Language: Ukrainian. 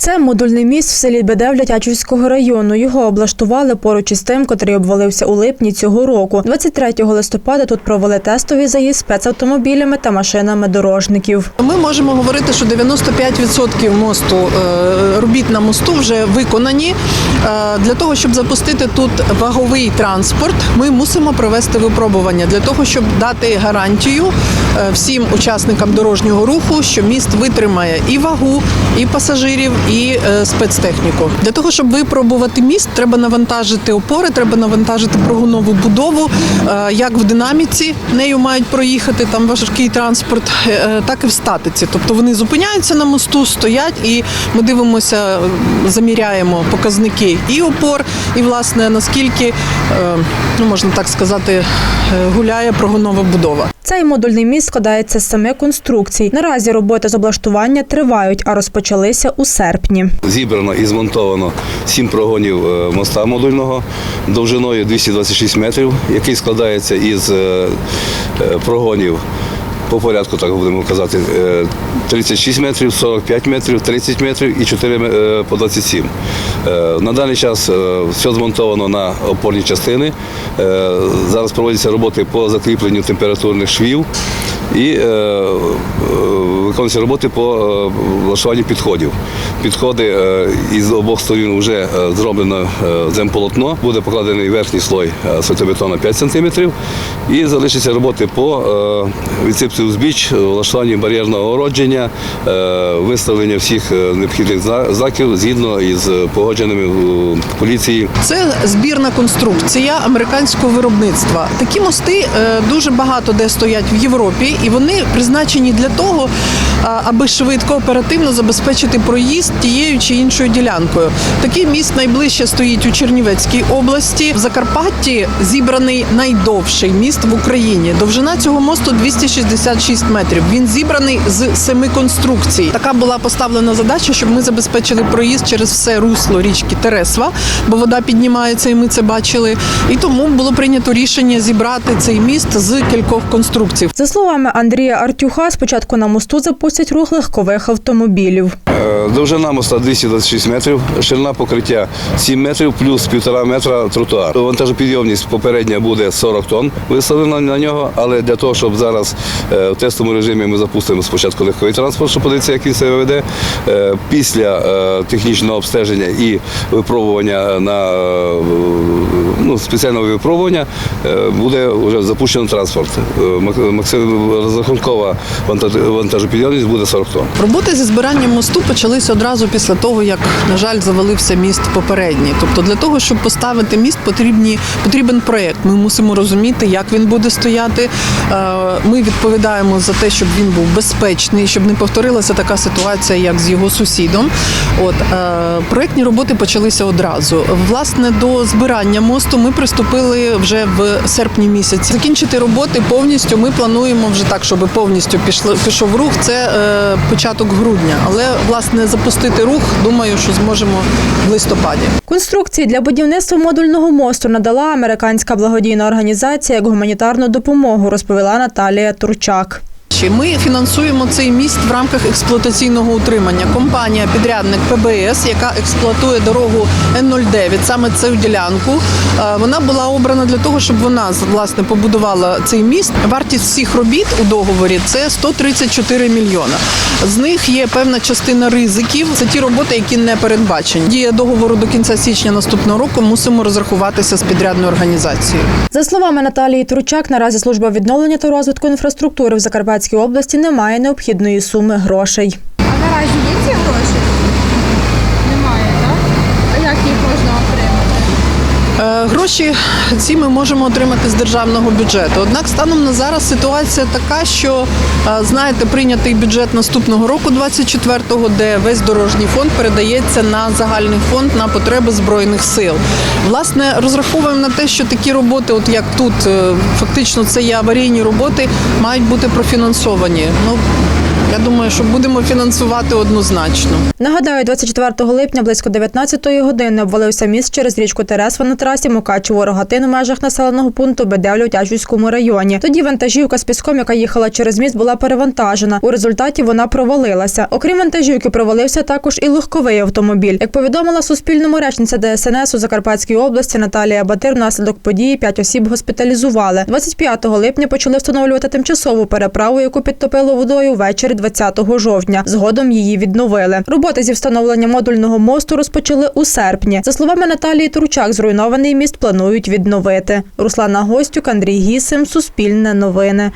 Це модульний міст в селі Бедевля району. Його облаштували поруч із тим, котрий обвалився у липні цього року. 23 листопада тут провели тестовий заїзд спецавтомобілями та машинами дорожників. Ми можемо говорити, що 95% мосту е, робіт на мосту вже виконані. Е, Для того, щоб запустити тут ваговий транспорт, ми мусимо провести випробування для того, щоб дати гарантію всім учасникам дорожнього руху, що міст витримає і вагу, і пасажирів, і е, спецтехніку. Для того, щоб випробувати міст, треба навантажити опори, треба навантажити прогонову будову, е, як в динаміці нею мають проїхати там важкий транспорт, е, так і в статиці. Тобто вони зупиняються на мосту, стоять, і ми дивимося, е, заміряємо показники і опор, і власне наскільки е, ну можна так сказати, е, гуляє прогонова будова. Цей модульний міст складається з семи конструкцій. Наразі роботи з облаштування тривають, а розпочалися у серпні. Зібрано і змонтовано сім прогонів е, моста модульного довжиною 226 метрів, який складається із е, е, прогонів. По порядку, так будемо казати, е, 36 метрів, 45 метрів, 30 метрів і 4 е, по 27. Е, На даний час е, все змонтовано на опорні частини. Е, Зараз проводяться роботи по закріпленню температурних швів і е, е, виконуються роботи по е, влаштуванню підходів. Підходи е, із обох сторін вже е, зроблено е, земполотно, буде покладений верхній слой асфальтобетону 5 см і залишаться роботи по відсипці узбіч, влаштуванню бар'єрного огородження, виставлення всіх необхідних зна- знаків згідно із погодженими поліції Це збірна конструкція американського виробництва. Такі мости дуже багато де стоять в Європі, і вони призначені для того, аби швидко оперативно забезпечити проїзд тією чи іншою ділянкою. Такий міст найближче стоїть у Чернівецькій області. В Закарпатті зібраний найдовший міст в Україні. Довжина цього мосту 266 метрів. Він зібраний з семи конструкцій. Така була поставлена задача, щоб ми забезпечили проїзд через все русло річки Тересва, бо вода піднімається, і ми це бачили. І тому було прийнято рішення зібрати цей міст з кількох конструкцій. За словами Андрія Артюха, спочатку на мосту запустять рух легкових автомобілів. Е, Довжина моста 226 метрів, ширина покриття 7 метрів плюс 1,5 метра тротуар. Вантажопідйомність попередня буде 40 тонн виставлена на нього, але для того, щоб зараз е, в тестовому режимі ми запустимо спочатку легковий транспорт, щоб подивитися, як він себе веде. Е, Після е, технічного обстеження і випробування на ну, спеціального випробування буде вже запущено транспорт. Максим- Розрахункова вантажопідйомність буде 40 тонн. Роботи зі збиранням мосту почалися одразу після того, як, на жаль, завалився міст попередній. Тобто, для того, щоб поставити міст, потрібні, потрібен проєкт. Ми мусимо розуміти, як він буде стояти. Е, Ми відповідаємо за те, щоб він був безпечний, щоб не повторилася така ситуація, як з його сусідом. От е, проєктні роботи почалися одразу. Власне, до збирання мосту ми приступили вже в серпні місяці. Закінчити роботи повністю ми плануємо вже так, щоб повністю пішло, пішов рух. Це е, початок грудня. Але власне запустити рух, думаю, що зможемо в листопаді. Конструкції для будівництва модульного мосту надала американська благодійна організація як гуманітарну допомогу, розповіла Наталія Турчак. Чи Ми фінансуємо цей міст в рамках експлуатаційного утримання. Компанія підрядник ПБС, яка експлуатує дорогу Н09, саме цю ділянку. е, Вона була обрана для того, щоб вона власне побудувала цей міст. Вартість всіх робіт у договорі це 134 мільйона. З них є певна частина ризиків. Це ті роботи, які не передбачені. Дія договору до кінця січня наступного року. Мусимо розрахуватися з підрядною організацією. За словами Наталії Турчак, наразі служба відновлення та розвитку інфраструктури в Закарпатській області немає необхідної суми грошей. А наразі є ці гроші? Немає, так? А як їх можна отримати? Е, Гроші ці ми можемо отримати з державного бюджету. Однак станом на зараз ситуація така, що знаєте, прийнятий бюджет наступного року, 24-го, де весь дорожній фонд передається на загальний фонд на потреби збройних сил. Власне, розраховуємо на те, що такі роботи, от як тут, е, фактично це є аварійні роботи, мають бути профінансовані. Ну Я думаю, що будемо фінансувати однозначно. Нагадаю, 24 липня близько 19-ї години обвалився міст через річку Тересва на трасі Мукачево-Рогатин у межах населеного пункту Бедевлю у Тячівському районі. Тоді вантажівка з піском, яка їхала через міст, була перевантажена. У результаті вона провалилася. Окрім вантажівки, провалився також і легковий автомобіль. Як повідомила Суспільному речниця ДСНС у Закарпатській області Наталія Батир, внаслідок події п'ять осіб госпіталізували. 25 липня почали встановлювати тимчасову переправу, яку підтопило водою ввечері 20 жовтня. Згодом її відновили. Роботи зі встановлення модульного мосту розпочали у серпні. За словами Наталії Турчак, зруйнований міст планують відновити. Руслана Гостюк, Андрій Гісим, Суспільне новини.